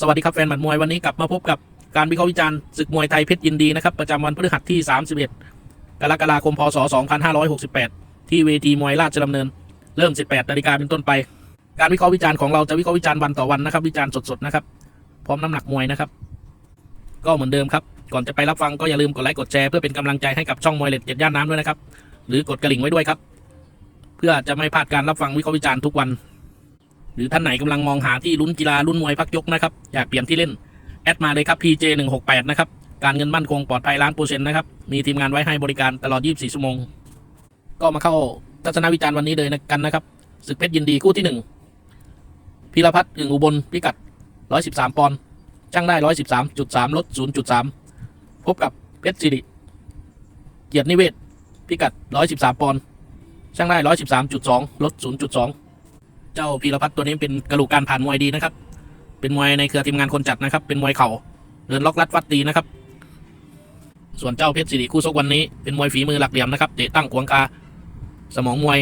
สวัสดีครับแฟนหมัดมวยวันนี้กลับมาพบกับการวิเคราะห์วิจารณ์ศึกมวยไทยเพชรยินดีนะครับประจำวันพฤหัสที่ 31 กรกฎาคม พศ 2568 ที่เวทีมวยราชดำเนิน เริ่ม 18นาฬิกาเป็นต้นไป การวิเคราะห์วิจารณ์ของเราจะวิเคราะห์วิจารณ์วันต่อวันนะครับวิจารณ์สดๆนะครับพร้อมน้ำหนักมวยนะครับ ก็เหมือนเดิมครับ ก่อนจะไปรับฟังก็อย่าลืมกดไลค์กดแชร์เพื่อเป็นกำลังใจให้กับช่องมวยเล็ดเจ็ดย่านน้ำด้วยนะครับหรือกดกระลิ่งไว้ด้วยครับ เพื่อจะไม่พลาดการรับฟังวิเคราะห์วิจารณ์ทุกวัน หรือท่านไหนกำลังมองหาที่ลุ้นกีฬาลุ้นมวยพักยกนะครับ อยากเปลี่ยนที่เล่น แอดมาเลยครับ PJ 1 6 8นะครับ การเงินมั่นคงปลอดภัยล้านเปอร์เซ็นต์นะครับ มีทีมงานไว้ให้บริการตลอด 24 ชั่วโมง ก็มาเข้าทัศนวิจารณ์วันนี้เลยนะกันนะครับศึกเพชรยินดีคู่ที่ 1พีรพัฒน์อึ่งอุบลพิกัด 113 ปอนด์ช่างได้ 113.3 ลด 0.3 พบกับเพชรสิริเกียรตินิเวศพิกัด 113 ปอนด์ช่างได้ 113.2 ลด 0.2 เจ้าพีรพัฒน์ตัวนี้เป็นกระดูกการผ่านมวยดีนะครับ เป็นมวยในเครือทีมงานคนจัดนะครับ เป็นมวยเข่าเดินล็อกลัดฟัดตีนะครับ ส่วนเจ้าเพชรสิริคู่ชกวันนี้เป็นมวยฝีมือหลักเหลี่ยมนะครับเตะตั้งขวงคาสมองมวย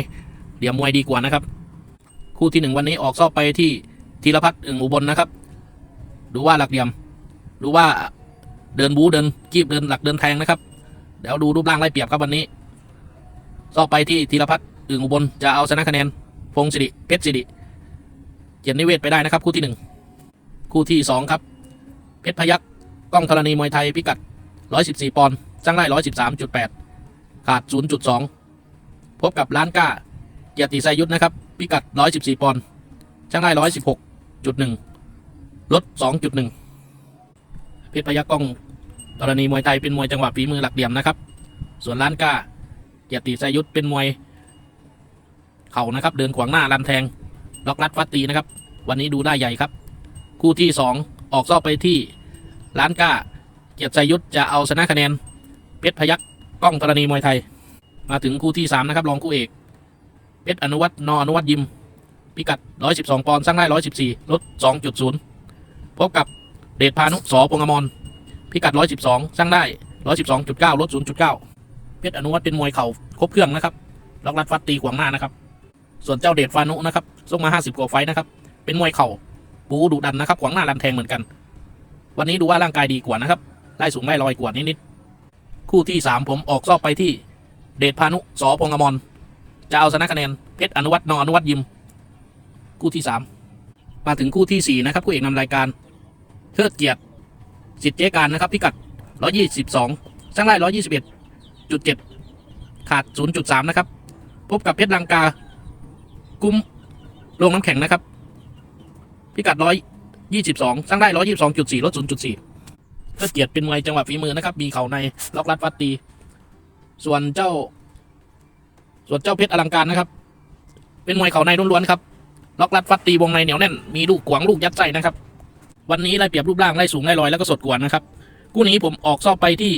เหลี่ยมมวยดีกว่านะครับ คู่ที่หนึ่งวันนี้ออกซอบไปที่ธีรพัฒน์อึ่งอุบลนะครับ ดูว่าหลักเหลี่ยม ดูว่าเดินบูเดินกีบเดินหลักเดินแทงนะครับ เดี๋ยวดูรูปร่างไล่เปรียบครับวันนี้ซอบไปที่ธีรพัฒน์อึ่งอุบลจะเอาชนะคะแนน พงศิริเพชรศิริเกียรตินิเวศไปได้นะครับ คู่ที่หนึ่งคู่ที่สองครับ เพชรพยักกล้องธรณีมวยไทยพิกัด 114 ปอนด์จ้างได้ 113.8 ขาด 0.2 พบกับล้านก้า เกียรติไซยุทธนะครับ พิกัด 114 ปอนด์จ้างได้ 116.1 ลด 2.1 เพชรพยักกล้องธรณีมวยไทยเป็นมวยจังหวะฝีมือหลักเหลี่ยมนะครับ ส่วนล้านก้า เกียรติไซยุทธเป็นมวย เข่านะครับ เดินขวางหน้าลันแทง ล็อกลัดฟัดตีนะครับ วันนี้ดูได้ใหญ่ครับ คู่ที่สองออกซอบไปที่ล้านก้า เกียรติไซยุทธจะเอาชนะคะแนน เพชรพยักกล้องธรณีมวยไทย มาถึงคู่ที่สามนะครับรองคู่เอก เพชรอนุวัฒน์นออนุวัฒน์ยิม พิกัด 112 ปอนด์สร้างได้ 114 ลด 2.0 พบกับเดชพานุสอพงอมรพิกัด 112 สร้างได้ 112.9 ลด 0.9 เพชรอนุวัฒน์เป็นมวยเข่าครบเครื่องนะครับล็อกลัดฟัดตีขวางหน้านะครับ ส่วนเจ้าเดชฟานุนะครับส่งมา 50 กว่าไฟนะครับ เป็นมวยเข่าบูดุดันนะครับ ขวางหน้าลันแทงเหมือนกัน วันนี้ดูว่าร่างกายดีกว่านะครับ ได้สูงได้ลอยกว่านิดๆ คู่ที่ 3 ผมออกซอบไปที่เดชพานุสอพงอมรจะเอาชนะคะแนนเพชรอนุวัฒน์นออนุวัฒน์ยิม คู่ที่ 3 มาถึงคู่ทีสี่ 4 นะครับคู่เอกนำรายการเทิดเกียรติสิทธิ์เจการนะครับพิกัด 122สร้างได้121.7 ขาด 0.3 นะครับ พบกับเพชรลังกา กุ้มลงน้ำแข็งนะครับ พิกัดร้อยยี่สิบสองสร้างได้ร้อยยี่สิบสองจุดสี่ลดศูนย์จุดสี่เพื่อเกียรติเป็นมวยจังหวะฝีมือนะครับ มีเข่าในล็อกลัดฟัดตี ส่วนเจ้า ส่วนเจ้าเพชรอลังการนะครับ เป็นมวยเข่าในล้วนๆครับล็อกลัดฟัดตีวงในเหนียวแน่น มีลูกขวางลูกยัดไส้นะครับ วันนี้ไล่เปรียบรูปร่างไล่สูงไล่ลอยแล้วก็สดกว่านะครับคู่นี้ผมออกซอบไปที่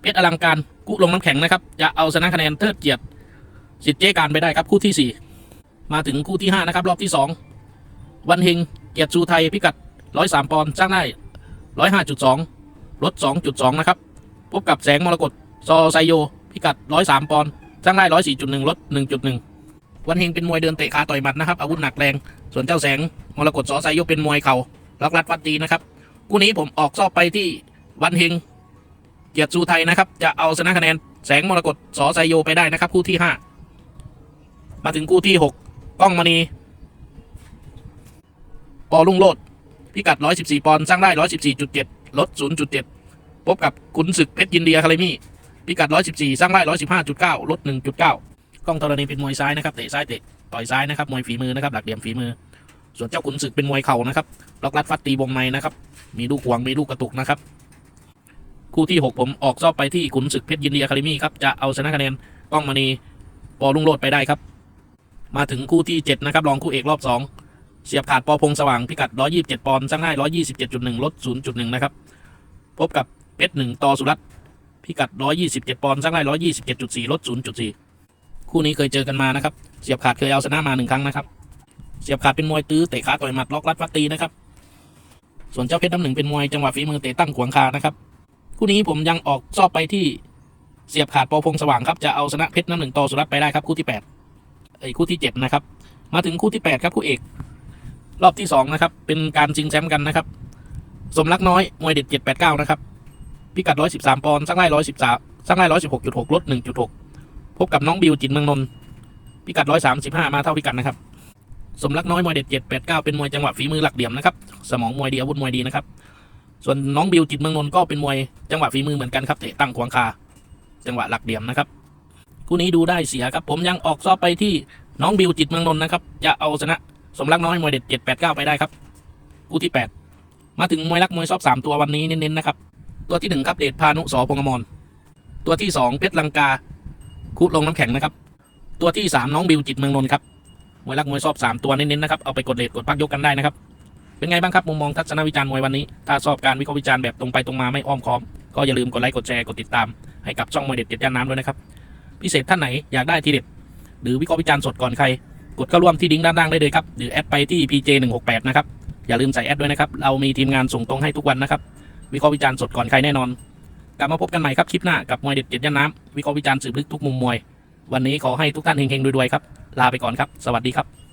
เพชรอลังการกุลงน้ำแข็งนะครับ จะเอาชนะคะแนนเทิดเกียรติสิทธิ์เจการไปได้ครับคู่ที่สี่ มาถึงคู่ที่ 5 นะครับ รอบที่ 2 วันเฮงเกียรติชูไทยพิกัด 103 ปอนด์จ้างได้ 105.2ลด2.2 นะครับ พบกับแสงมรกตซอไซโย พิกัด 103 ปอนด์จ้างได้ 104.1ลด1.1 วันเฮงเป็นมวยเดินเตะขาต่อยหมัดนะครับอาวุธหนักแรง ส่วนเจ้าแสงมรกตซอไซโยเป็นมวยเข่าล็อกลัดฟัดตีนะครับคู่นี้ผมออกซอบไปที่วันเฮงเกียรติชูไทยนะครับ จะเอาชนะคะแนนแสงมรกตสอไซโยไปได้นะครับ คู่ที่ 5 มาถึงคู่ที่ 6 กล้องมณีปอลุ่งโลด พิกัด 114 ปอนด์สร้างได้ 114.7 ลด 0.7 พบกับขุนศึกเพชรยินดียคาเดมี่พิกัด 114 สร้างได้ 115.9 ลด 1.9กล้องธรณีเป็นมวยซ้ายนะครับเตะซ้ายเตะต่อยซ้ายนะครับมวยฝีมือนะครับหลักเหลี่ยมฝีมือ ส่วนเจ้าขุนศึกเป็นมวยเข่านะครับล็อกลัดฟัดตีวงในนะครับมีลูกหวงมีลูกกระตุกนะครับคู่ที่ 6 ผมออกซอบไปที่ขุนศึกเพชรยินดียคาเดมี่ครับจะเอาชนะคะแนนกล้องมณีปอลุ่งโลดไปได้ครับ มาถึงคู่ที่ 7 นะครับ รองคู่เอกรอบ 2 เสียบขาดปอพงสว่างพิกัด 127 ปอนด์สร้างได้127.1 ลด 0.1 นะครับ พบกับเพชรหนึ่งต่อสุรัตพิกัด 127 ปอนด์สร้างได้127.4 ลด 0.4 คู่นี้เคยเจอกันมานะครับ เสียบขาดเคยเอาชนะมาหนึ่งครั้งนะครับ เสียบขาดเป็นมวยตื้อเตะขาต่อยหมัดล็อกลัดฟัดตีนะครับ ส่วนเจ้าเพชรน้ำหนึ่งเป็นมวยจังหวะฝีมือเตะตั้งขวางคานะครับ คู่นี้ผมยังออกซอบไปที่เสียบขาดปอพงสว่างครับจะเอาชนะเพชรน้ำหนึ่งต่อสุรัตไปได้ครับคู่ที่แปด ไอ้คู่ที่เจ็ดนะครับ มาถึงคู่ที่แปดครับคู่เอก รอบที่สองนะครับ เป็นการชิงแชมป์กันนะครับ สมรักน้อย มวยเด็ด 789 นะครับ พิกัด 113 ปอนด์สักไล่113สักไล่116.6ลด1.6 พบกับน้องบิวจินเมืองนนท์พิกัด 135 มาเท่าพิกัดนะครับ สมรักน้อยมวยเด็ด 789 เป็นมวยจังหวะฝีมือหลักเหลี่ยมนะครับสมองมวยดีอาวุธมวยดีนะครับส่วนน้องบิวจิตเมืองนนท์ก็เป็นมวยจังหวะฝีมือเหมือนกันครับเตะตั้งขวางคาจังหวะหลักเหลี่ยมนะครับ คู่นี้ดูได้เสียครับ ผมยังออกซอบไปที่น้องบิวจิตเมืองนนท์นะครับ จะเอาชนะสมรักน้อยมวยเด็ด 789 ไปได้ครับคู่ที่ 8 มาถึงมวยรักมวยซอบสามตัววันนี้เน้นๆนะครับ ตัวที่หนึ่งครับเดชพานุสอพงอมรตัวที่สองเพชรลังกาคุลงน้ำแข็งนะครับ ตัวที่สามน้องบิวจิตเมืองนนท์ครับมวยรักมวยซอบสามตัวเน้นๆนะครับเอาไปกดเลทกดพักยกกันได้นะครับเป็นไงบ้างครับมุมมองทัศนวิจารณ์มวยวันนี้ ถ้าชอบการวิเคราะห์วิจารณ์แบบตรงไปตรงมาไม่อ้อมค้อม ก็อย่าลืมกดไลค์กดแชร์กดติดตามให้กับช่องมวยเด็ดเจ็ดย่านน้ำด้วยนะครับ พิเศษท่านไหนอยากได้ทีเด็ด หรือวิเคราะห์วิจารณ์สดก่อนใคร กดเข้าร่วมที่ดิงด้านล่างได้เลยครับหรือแอดไปที่ PJ 1 6 8นะครับอย่าลืมใส่แอดด้วยนะครับเรามีทีมงานส่งตรงให้ทุกวันนะครับวิเคราะห์วิจารณ์สดก่อนใครแน่นอน กลับมาพบกันใหม่ครับคลิปหน้ากับมวยเด็ดเจ็ดย่านน้ำวิเคราะห์วิจารณ์สืบลึกทุกมุมมวย วันนี้ขอให้ทุกท่านเฮงๆรวยๆครับลาไปก่อนครับสวัสดีครับ